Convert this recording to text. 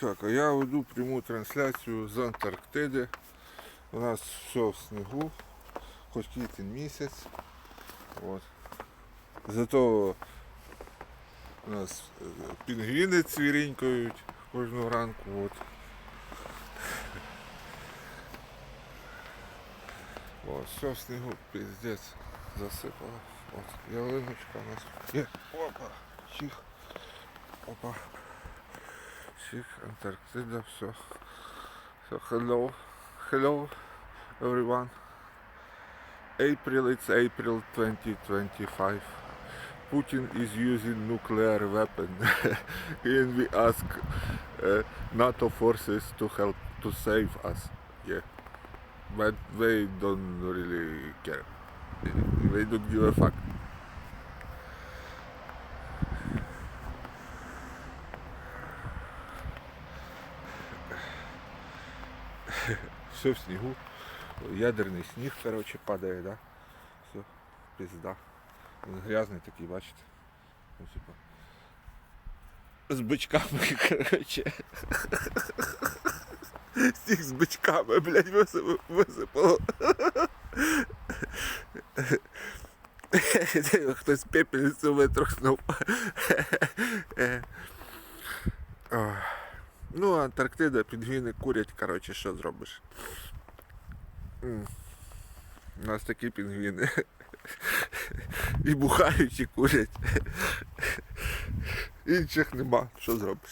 Так, а я веду пряму трансляцію з Антарктиди. У нас все в снігу, хоч квітень місяць. От. Зато у нас е, пінгвіни цвірінькають кожного ранку. От. От, все в снігу, піздець, засипало. От, ялиночка у нас є. Опа, чих. Опа. Arctic, Antarctica, so, so hello, hello everyone. April, it's April 2025. Putin is using nuclear weapon and we ask uh, NATO forces to help to save us. Yeah, but they don't really care. They don't give a fuck. Все в снігу. Ядерний сніг, короче, падає, да? Все, пизда. Він грязний такий, бачите? Ну, типа. З бичками, короче. Сніг з бичками, блядь, висипало. Хтось пепельницю витрухнув. Ну, Антарктида, пінгвіни курять, коротше, що зробиш. У нас такі пінгвіни. І бухають, і курять. Інших нема, що зробиш.